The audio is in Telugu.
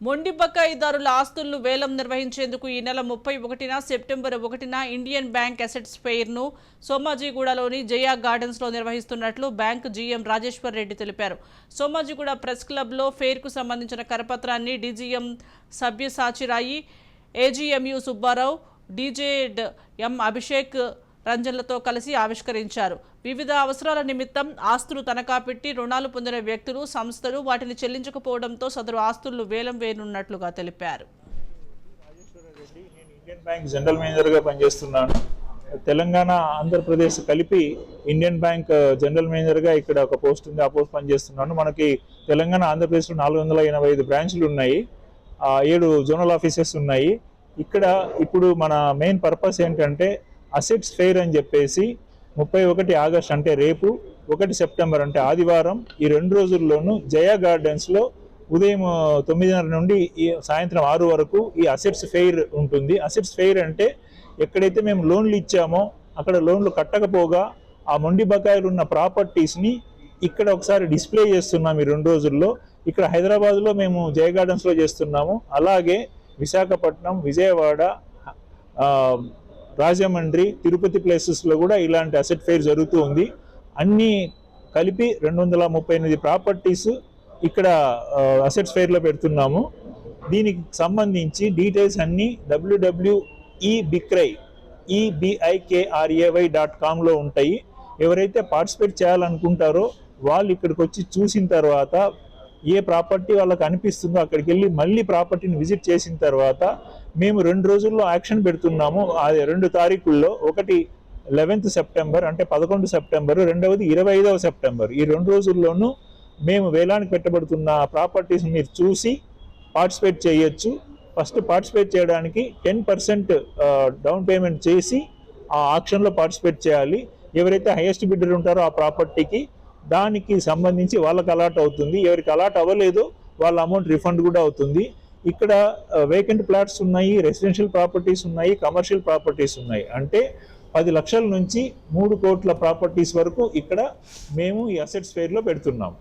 మొండి బకాయిదారుల ఆస్తులను వేలం నిర్వహించేందుకు ఈ నెల ముప్పై ఒకటిన సెప్టెంబర్ ఒకటిన ఇండియన్ బ్యాంక్ అసెట్స్ ఫెయిర్ను సోమాజిగూడలోని జయా గార్డెన్స్లో నిర్వహిస్తున్నట్లు బ్యాంక్ జీఎం రాజేశ్వర్ రెడ్డి తెలిపారు. సోమాజిగూడ ప్రెస్ క్లబ్లో ఫెయిర్కు సంబంధించిన కరపత్రాన్ని డీజీఎం సభ్యసాచిరాయి ఏజీఎంయు Subbarao D Z M Abhishek రంజన్లతో కలిసి ఆవిష్కరించారు. వివిధ అవసరాల నిమిత్తం ఆస్తులు తనఖా పెట్టి రుణాలు పొందిన వ్యక్తులు సంస్థలు వాటిని చెల్లించకపోవడంతో సదరు ఆస్తులను వేలం వేయనున్నట్లుగా తెలిపారు. నేను ఇండియన్ బ్యాంక్ జనరల్ మేనేజర్గా పనిచేస్తున్నాను. తెలంగాణ ఆంధ్రప్రదేశ్ కలిపి ఇండియన్ బ్యాంక్ జనరల్ మేనేజర్గా ఇక్కడ ఒక పోస్ట్ ఉంది. ఆ పోస్ట్ పనిచేస్తున్నాను. మనకి తెలంగాణ ఆంధ్రప్రదేశ్లో నాలుగు వందల ఎనభై ఐదు బ్రాంచ్లు ఉన్నాయి. ఏడు జోనల్ ఆఫీసెస్ ఉన్నాయి. ఇక్కడ ఇప్పుడు మన మెయిన్ పర్పస్ ఏంటంటే అసెట్స్ ఫెయిర్ అని చెప్పేసి ముప్పై ఒకటి ఆగస్ట్ అంటే రేపు ఒకటి సెప్టెంబర్ అంటే ఆదివారం ఈ రెండు రోజుల్లోనూ జయా గార్డెన్స్లో ఉదయం తొమ్మిదిన్నర నుండి ఈ సాయంత్రం ఆరు వరకు ఈ అసెట్స్ ఫెయిర్ ఉంటుంది. అసెట్స్ ఫెయిర్ అంటే ఎక్కడైతే మేము లోన్లు ఇచ్చామో అక్కడ లోన్లు కట్టకపోగా ఆ మొండి బకాయిలు ఉన్న ప్రాపర్టీస్ని ఇక్కడ ఒకసారి డిస్ప్లే చేస్తున్నాం ఈ రెండు రోజుల్లో. ఇక్కడ హైదరాబాద్లో మేము జయ గార్డెన్స్లో చేస్తున్నాము. అలాగే విశాఖపట్నం విజయవాడ రాజమండ్రి తిరుపతి ప్లేసెస్లో కూడా ఇలాంటి అసెట్ ఫెయిర్ జరుగుతూ ఉంది. అన్నీ కలిపి రెండు వందల ముప్పై ఎనిమిది ప్రాపర్టీస్ ఇక్కడ అసెట్స్ ఫెయిర్లో పెడుతున్నాము. దీనికి సంబంధించి డీటెయిల్స్ అన్నీ డబ్ల్యూడబ్ల్యూఈ బిక్రై ఈబిఐకేఆర్ఏవై డాట్ కామ్లో ఉంటాయి. ఎవరైతే పార్టిసిపేట్ చేయాలనుకుంటారో వాళ్ళు ఇక్కడికి వచ్చి చూసిన తర్వాత ఏ ప్రాపర్టీ వాళ్ళకి అనిపిస్తుందో అక్కడికి వెళ్ళి మళ్ళీ ప్రాపర్టీని విజిట్ చేసిన తర్వాత మేము రెండు రోజుల్లో యాక్షన్ పెడుతున్నాము. అది రెండు తారీఖుల్లో ఒకటి లెవెన్త్ సెప్టెంబర్ అంటే పదకొండు సెప్టెంబర్ రెండవది ఇరవై ఐదవ సెప్టెంబర్. ఈ రెండు రోజుల్లోనూ మేము వేలానికి పెట్టబడుతున్న ప్రాపర్టీస్ మీరు చూసి పార్టిసిపేట్ చేయొచ్చు. ఫస్ట్ పార్టిసిపేట్ చేయడానికి టెన్ పర్సెంట్ డౌన్ పేమెంట్ చేసి ఆ ఆక్షన్లో పార్టిసిపేట్ చేయాలి. ఎవరైతే హైయెస్ట్ బిడ్డర్ ఉంటారో ఆ ప్రాపర్టీకి దానికి సంబంధించి వాళ్ళకి అలాట్ అవుతుంది. ఎవరికి అలాట్ అవ్వలేదు వాళ్ళ అమౌంట్ రిఫండ్ కూడా అవుతుంది. ఇక్కడ వేకెంట్ ప్లాట్స్ ఉన్నాయి రెసిడెన్షియల్ ప్రాపర్టీస్ ఉన్నాయి కమర్షియల్ ప్రాపర్టీస్ ఉన్నాయి. అంటే పది లక్షల నుంచి మూడు కోట్ల ప్రాపర్టీస్ వరకు ఇక్కడ మేము ఈ అసెట్స్ ఫేర్లో పెడుతున్నాం.